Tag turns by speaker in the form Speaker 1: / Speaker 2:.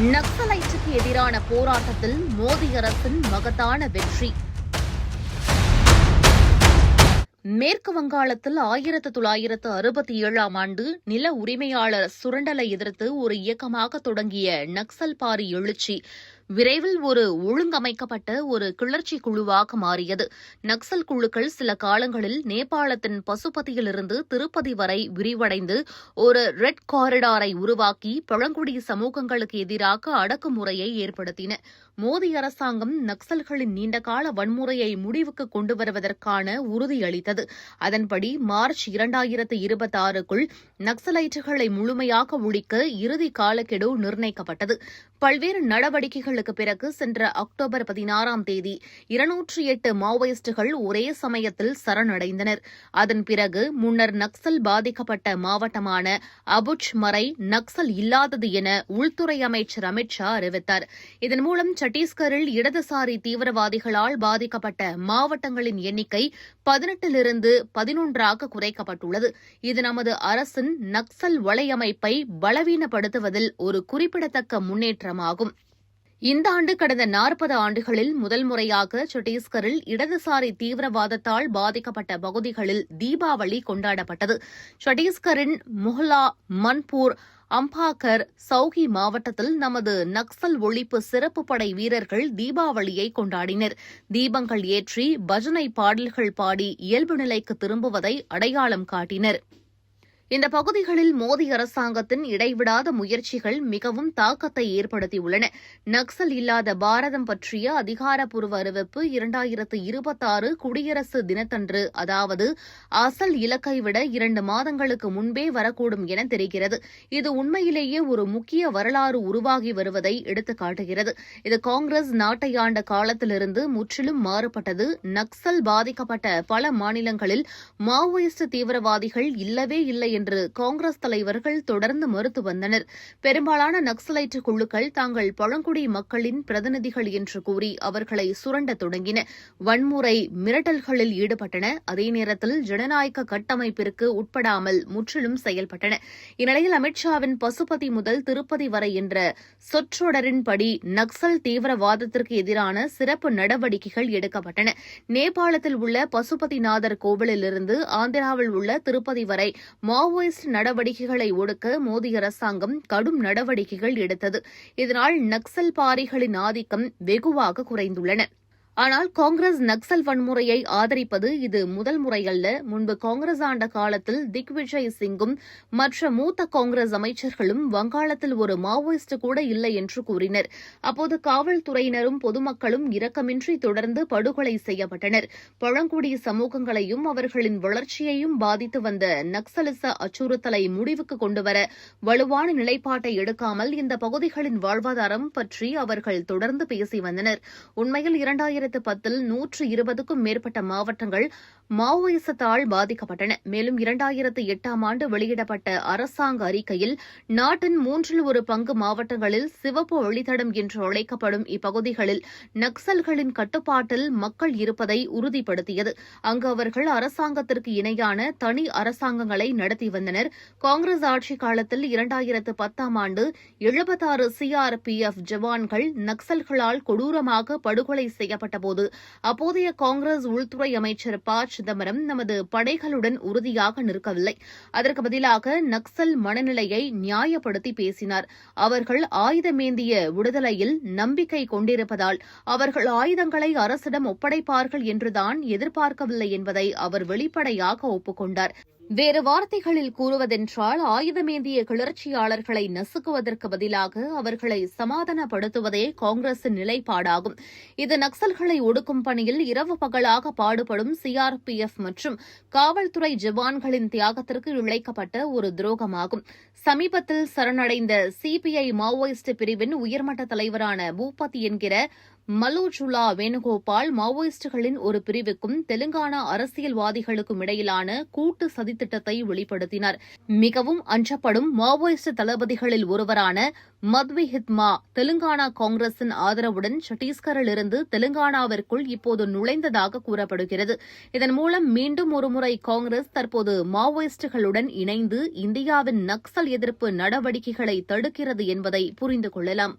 Speaker 1: நக்சலைட்டுக்கு எதிரான போராட்டத்தில் மோடி அரசின் மகத்தான வெற்றி. மேற்கு வங்காளத்தில் ஆயிரத்து தொள்ளாயிரத்து அறுபத்தி ஏழாம் ஆண்டு நில உரிமையாளர் சுரண்டலை எதிர்த்து ஒரு இயக்கமாக தொடங்கிய நக்சல் பாரி எழுச்சி. விரைவில் ஒரு ஒழுங்கமைக்கப்பட்ட ஒரு கிளர்ச்சி குழுவாக மாறியது. நக்சல் குழுக்கள் சில காலங்களில் நேபாளத்தின் பசுபதியிலிருந்து திருப்பதி வரை விரிவடைந்து ஒரு ரெட் காரிடாரை உருவாக்கி பழங்குடி சமூகங்களுக்கு எதிராக அடக்குமுறையை ஏற்படுத்தின. மோடி அரசாங்கம் நக்சல்களின் நீண்டகால வன்முறையை முடிவுக்கு கொண்டு வருவதற்கான உறுதியளித்தது. அதன்படி மார்ச் இரண்டாயிரத்து இருபத்தாறுக்குள் நக்சலைட்டுகளை முழுமையாக ஒழிக்க இறுதி காலக்கெடு நிர்ணயிக்கப்பட்டது. பல்வேறு நடவடிக்கைகளுக்கு பிறகு சென்ற அக்டோபர் பதினாறாம் தேதி இருநூற்றி எட்டு மாவோயிஸ்டுகள் ஒரே சமயத்தில் சரணடைந்தனர். அதன் பிறகு முன்னர் நக்சல் பாதிக்கப்பட்ட மாவட்டமான அபுஜ் மறை நக்சல் இல்லாதது என உள்துறை அமைச்சர் அமித் ஷா அறிவித்தார். இதன் மூலம் சத்தீஸ்கரில் இடதுசாரி தீவிரவாதிகளால் பாதிக்கப்பட்ட மாவட்டங்களின் எண்ணிக்கை பதினெட்டிலிருந்து பதினொன்றாக குறைக்கப்பட்டுள்ளது. இது நமது அரசின் நக்சல் வலையமைப்பை பலவீனப்படுத்துவதில் ஒரு குறிப்பிடத்தக்க முன்னேற்றம் முன்னேற்றமாகும் இந்த ஆண்டு கடந்த நாற்பது ஆண்டுகளில் முதல் முறையாக சத்தீஸ்கரில் இடதுசாரி தீவிரவாதத்தால் பாதிக்கப்பட்ட பகுதிகளில் தீபாவளி கொண்டாடப்பட்டது. சத்தீஸ்கரின் முஹ்லா மன்பூர் அம்பாகர் சௌகி மாவட்டத்தில் நமது நக்சல் ஒழிப்பு சிறப்பு படை வீரர்கள் தீபாவளியை கொண்டாடினர். தீபங்கள் ஏற்றி பஜனை பாடல்கள் பாடி இயல்பு நிலைக்கு திரும்புவதை அடையாளம் காட்டினர். இந்த பகுதிகளில் மோடி அரசாங்கத்தின் இடைவிடாத முயற்சிகள் மிகவும் தாக்கத்தை ஏற்படுத்தியுள்ளன. நக்சல் இல்லாத பாரதம் பற்றிய அதிகாரப்பூர்வ அறிவிப்பு இரண்டாயிரத்து இருபத்தாறு குடியரசு தினத்தன்று அதாவது அசல் இலக்கை விட இரண்டு மாதங்களுக்கு முன்பே வரக்கூடும் என தெரிகிறது. இது உண்மையிலேயே ஒரு முக்கிய வரலாறு உருவாகி வருவதை எடுத்துக்காட்டுகிறது. இது காங்கிரஸ் நாட்டை ஆண்ட காலத்திலிருந்து முற்றிலும் மாறுபட்டது. நக்சல் பாதிக்கப்பட்ட பல மாநிலங்களில் மாவோயிஸ்ட் தீவிரவாதிகள் இல்லவே இல்லை என்று காங்கிரஸ் தலைவர்கள் தொடர்ந்து மறுத்து வந்தனர். பெரும்பாலான நக்சலைட் குழுக்கள் தாங்கள் பழங்குடி மக்களின் பிரதிநிதிகள் என்று கூறி அவர்களை சுரண்ட தொடங்கின. வன்முறை மிரட்டல்களில் ஈடுபட்டன. அதே நேரத்தில் ஜனநாயக கட்டமைப்பிற்கு உட்படாமல் முற்றிலும் செயல்பட்டன. இந்நிலையில் அமித்ஷாவின் பசுபதி முதல் திருப்பதி வரை என்ற சொற்றொடரின்படி நக்சல் தீவிரவாதத்திற்கு எதிரான சிறப்பு நடவடிக்கைகள் எடுக்கப்பட்டன. நேபாளத்தில் உள்ள பசுபதிநாதர் கோவிலிலிருந்து ஆந்திராவில் உள்ள திருப்பதி வரை மாவோயிஸ்ட் நடவடிக்கைகளை ஒடுக்க மோடி அரசாங்கம் கடும் நடவடிக்கைகள் எடுத்தது. இதனால் நக்சல் பாரிகளின் ஆதிக்கம் வெகுவாக குறைந்துள்ளன. ஆனால் காங்கிரஸ் நக்சல் வன்முறையை ஆதரிப்பது இது முதல் முறையல்ல. முன்பு காங்கிரஸ் ஆண்ட காலத்தில் திக்விஜய் சிங்கும் மற்ற மூத்த காங்கிரஸ் அமைச்சர்களும் வங்காளத்தில் ஒரு மாவோயிஸ்ட் கூட இல்லை என்று கூறினர். அப்போது காவல்துறையினரும் பொதுமக்களும் இரக்கமின்றி தொடர்ந்து படுகொலை செய்யப்பட்டனர். பழங்குடி சமூகங்களையும் அவர்களின் வளர்ச்சியையும் பாதித்து வந்த நக்சலிச அச்சுறுத்தலை முடிவுக்கு கொண்டுவர வலுவான நிலைப்பாட்டை எடுக்காமல் இந்த பகுதிகளின் வாழ்வாதாரம் பற்றி அவர்கள் தொடர்ந்து பேசி வந்தனர். உண்மையில் இரண்டாயிரத்தி பத்தில் நூற்று இருபதுக்கும் மேற்பட்ட மாவட்டங்கள் மாவோயிசத்தால் பாதிக்கப்பட்டன. மேலும் இரண்டாயிரத்து எட்டாம் ஆண்டு வெளியிடப்பட்ட அரசாங்க அறிக்கையில் நாட்டின் மூன்றில் ஒரு பங்கு மாவட்டங்களில் சிவப்பு வழித்தடம் என்று அழைக்கப்படும் இப்பகுதிகளில் நக்சல்களின் கட்டுப்பாட்டில் மக்கள் இருப்பதை உறுதிப்படுத்தியது. அங்கு அவர்கள் அரசாங்கத்திற்கு இணையான தனி அரசாங்கங்களை நடத்தி வந்தனர். காங்கிரஸ் ஆட்சி காலத்தில் இரண்டாயிரத்து பத்தாம் ஆண்டு எழுபத்தாறு சிஆர்பிஎஃப் ஜவான்கள் நக்சல்களால் கொடூரமாக படுகொலை செய்யப்பட்டபோது அப்போதைய காங்கிரஸ் உள்துறை அமைச்சர் பாச் சிதம்பரம் நமது படைகளுடன் உறுதியாக நிற்கவில்லை. அதற்கு பதிலாக நக்சல் மனநிலையை நியாயப்படுத்தி பேசினார். அவர்கள் ஆயுதமேந்திய விடுதலையில் நம்பிக்கை கொண்டிருப்பதால் அவர்கள் ஆயுதங்களை அரசிடம் ஒப்படைப்பார்கள் என்றுதான் எதிர்பார்க்கவில்லை என்பதை அவர் வெளிப்படையாக ஒப்புக்கொண்டார். வேறு வார்த்தைகளில் கூறுவதென்றால் ஆயுதமேந்திய கிளர்ச்சியாளர்களை நசுக்குவதற்கு பதிலாக அவர்களை சமாதானப்படுத்துவதே காங்கிரசின் நிலைப்பாடாகும். இது நக்சல்களை ஒடுக்கும் பணியில் இரவு பகலாக பாடுபடும் சிஆர்பிஎஃப் மற்றும் காவல்துறை ஜவான்களின் தியாகத்திற்கு இழைக்கப்பட்ட ஒரு துரோகமாகும். சமீபத்தில் சரணடைந்த சிபிஐ மாவோயிஸ்ட் பிரிவின் உயர்மட்ட தலைவரான பூபதி என்கிற மலோஜுலா வேணுகோபால் மாவோயிஸ்டுகளின் ஒரு பிரிவுக்கும் தெலுங்கானா அரசியல்வாதிகளுக்கும் இடையிலான கூட்டு சதித்திட்டத்தை வெளிப்படுத்தினார். மிகவும் அஞ்சப்படும் மாவோயிஸ்ட் தளபதிகளில் ஒருவரான மத்வி ஹித்மா தெலுங்கானா காங்கிரசின் ஆதரவுடன் சத்தீஸ்கரிலிருந்து தெலுங்கானாவிற்குள் இப்போது நுழைந்ததாக கூறப்படுகிறது. இதன் மூலம் மீண்டும் ஒருமுறை காங்கிரஸ் தற்போது மாவோயிஸ்டுகளுடன் இணைந்து இந்தியாவின் நக்சல் எதிர்ப்பு நடவடிக்கைகளை தடுக்கிறது என்பதை புரிந்து கொள்ளலாம்.